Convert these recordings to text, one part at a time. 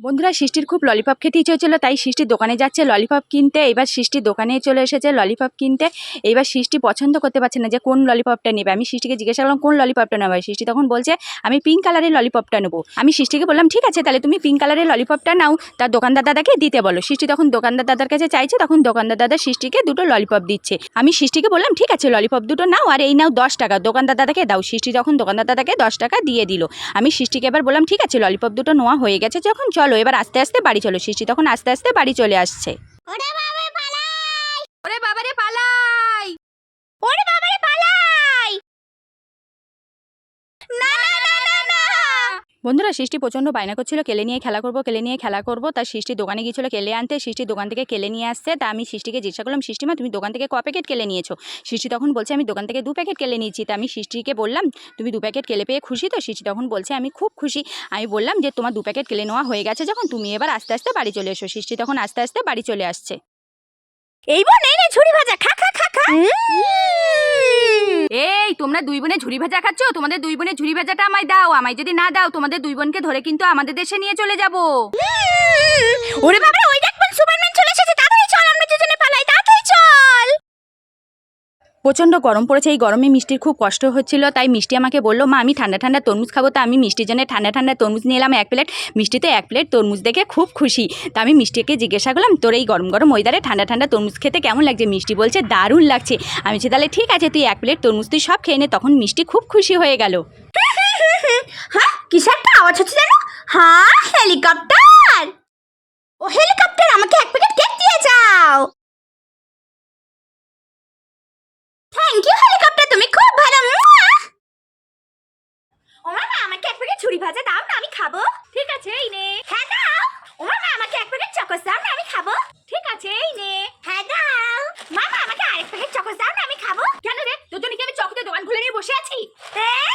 বন্ধুরা, সৃষ্টির খুব ললিপপ খেতে ইচ্ছে তাই সৃষ্টির দোকানে যাচ্ছে। ললিপপ কিনতে, এবার সৃষ্টির দোকানে চলে এসেছে ললিপপ কিনতে। এবার সৃষ্টি পছন্দ করতে পারছে না যে কোন ললিপপটা নেবে। আমি সৃষ্টিকে জিজ্ঞাসা করলাম, কোন ললিপপটা নেবে? সৃষ্টি তখন বলছে, আমি পিঙ্ক কালারের ললিপপটা নেব। আমি সৃষ্টিকে বললাম, ঠিক আছে, তাহলে তুমি পিঙ্ক কালারের ললিপপটা নাও। তার দোকানদার দাদাকে দিতে বলো। সৃষ্টি তখন দোকানদার দাদার কাছে চাইছে, তখন দোকানদার দাদা সৃষ্টিকে দুটো ললিপপ দিচ্ছে। আমি সৃষ্টিকে বললাম, ঠিক আছে ললিপপ দুটো নাও, আর এই নাও দশ টাকা। দোকানদার দাদাকে দাও। সৃষ্টি যখন দোকানদার দাদাকে দশ টাকা দিয়ে দিল, আমি সৃষ্টিকে এবার বললাম, ঠিক আছে ললিপপ দুটো নেওয়া হয়ে গেছে যখন, চলো এবার আস্তে আস্তে বাড়ি চলো সৃষ্টি। তখন আস্তে আস্তে বাড়ি চলে আসছে ওরে বাবা পালাই ওরে বাবারে পালাই ওরে বাবারে পালাই না না না না না বন্ধুরা সৃষ্টি প্রচণ্ড বায়না করছিল কেলে নিয়ে খেলা করব কেলে নিয়ে খেলা করব তার সৃষ্টি দোকানে গিয়েছিল কেলে আনতে সৃষ্টি দোকান থেকে কেলে নিয়ে আসছে তা আমি সৃষ্টিকে জিজ্ঞাসা করলাম সৃষ্টিমা তুমি দোকান থেকে ক প্যাকেট কেলে নিয়েছো? সৃষ্টি তখন বলছে আমি দোকান থেকে দু প্যাকেট কেলে নিয়েছি তা আমি সৃষ্টিকে বললাম তুমি দু প্যাকেট কেলে পেয়ে খুশি? তো সৃষ্টি তখন বলছে আমি খুব খুশি। আমি বললাম যে তোমার দু প্যাকেট কেলে নেওয়া হয়ে গেছে যখন তুমি এবার আস্তে আস্তে বাড়ি চলে এসো। সৃষ্টি তখন আস্তে আস্তে বাড়ি চলে আসছে। এই বোন এই নে ঝুড়ি ভাজা খা খা খা খা। তোমরা দুই বোনে ঝুড়ি ভাজা খাচ্ছ? তোমাদের দুই বোনে ঝুড়ি ভাজাটা আমায় দাও, আমায় যদি না দাও, তোমাদের দুই বোনকে ধরে কিন্তু আমাদের দেশে নিয়ে চলে যাব। ওরে বাবা প্রচণ্ড গরম পড়েছে, এই গরমে মিষ্টির খুব কষ্ট হচ্ছিল, তাই মিষ্টি আমাকে বলল, মা, আমি ঠান্ডা ঠান্ডা তরমুজ খাব। তা আমি মিষ্টির জন্য ঠান্ডা ঠান্ডা তরমুজ নিয়ে এলাম এক প্লেট মিষ্টিতে এক প্লেট তরমুজ দেখে খুব খুশি। তা আমি মিষ্টিকে জিজ্ঞাসা করলাম, তোর এই গরম গরম ওয়েদারে ঠান্ডা ঠান্ডা তরমুজ খেতে কেমন লাগছে? মিষ্টি বলছে, দারুণ লাগছে। আমি বলছি, তাহলে ঠিক আছে, তুই এক প্লেট তরমুজ তুই সব খেয়ে নে। তখন মিষ্টি খুব খুশি হয়ে গেল। হ্যাঁ কিসের একটা আওয়াজ হচ্ছে জানো হ্যাঁ হেলিকপ্টার! ও, হেলিকপ্টার, আমাকে এক প্যাকেট কেক দিয়ে যাও থ্যাংক ইউ হেলিকপ্টার তুমি খুব ভালো মুয়া! ও মামা ঝুড়ি ভাজা দাও না, আমি খাব। ঠিক আছে, এই নে। হ্যাঁ দাও। ও মামা আমাকে এক প্যাকেট চকোস দাও না, আমি খাব। ঠিক আছে, এই নে হ্যাঁ দাও মামা আমাকে আরেক প্যাকেট চকোস দাও না আমি খাব কেন রে তোর জন্য কি আমি চকোতে দোকান খুলে নিয়ে বসে আছি হ্যাঁ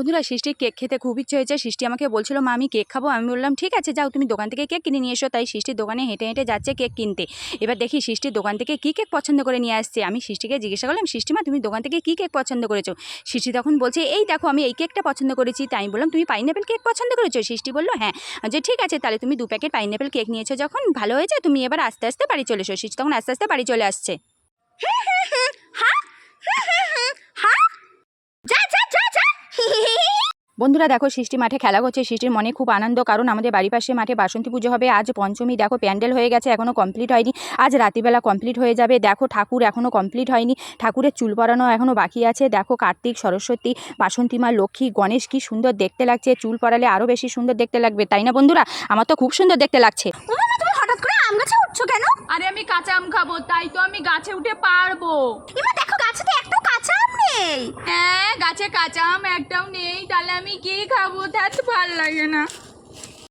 বন্ধুরা, সৃষ্টির কেক খেতে খুব ইচ্ছে হয়েছে। সৃষ্টি আমাকে বলছিল মা আমি কেক খাব? আমি বললাম, ঠিক আছে, যাও, তুমি দোকান থেকে কেক কিনে নিয়ে এসো। তাই সৃষ্টির দোকানে হেঁটে হেঁটে যাচ্ছে কেক কিনতে। এবার দেখি সৃষ্টির দোকান থেকে কী কেক পছন্দ করে নিয়ে আসছে। আমি সৃষ্টিকে জিজ্ঞাসা করলাম সৃষ্টিমা তুমি দোকান থেকে কী কেক পছন্দ করেছ? সৃষ্টি তখন বলছে, এই দেখো, আমি এই কেকটা পছন্দ করেছি। তাই বললাম, তুমি পাইনঅ্যাপেল কেক পছন্দ করেছ? সৃষ্টি বলল হ্যাঁ। যে, ঠিক আছে, তাহলে তুমি দু প্যাকেট পাইনঅ্যাপেল কেক নিয়েছো। যখন ভালো হয়েছে, তুমি এবার আস্তে আস্তে বাড়ি চলে এসো। সৃষ্টি তখন আস্তে আস্তে বাড়ি চলে আসছে হ্যাঁ যা যা যা যা বন্ধুরা দেখো সৃষ্টি মাঠে খেলা করছে সৃষ্টির মনে খুব আনন্দ কারণ আমাদের বাড়ির পাশে মাঠে বাসন্তী পুজো হবে। আজ পঞ্চমী দেখো প্যান্ডেল হয়ে গেছে এখনও কমপ্লিট হয়নি। আজ রাতিবেলা কমপ্লিট হয়ে যাবে। দেখো ঠাকুর এখনও কমপ্লিট হয়নি। ঠাকুরের চুল পরানো এখনও বাকি আছে। দেখো কার্তিক সরস্বতী বাসন্তী মা লক্ষ্মী গণেশ কি সুন্দর দেখতে লাগছে। চুল পরালে আরও বেশি সুন্দর দেখতে লাগবে তাই না বন্ধুরা? আমার তো খুব সুন্দর দেখতে লাগছে। তুমি হঠাৎ করে আম গাছে উঠছো কেন? আরে আমি কাঁচা আম খাব তাই তো আমি গাছে উঠে পারব। দেখো গাছে তো একটাও কাঁচা আম নেই। হ্যাঁ গাছে কাঁচা আম একটাও নেই তাহলে আমি কি খাব? তা তো ভালো লাগে না।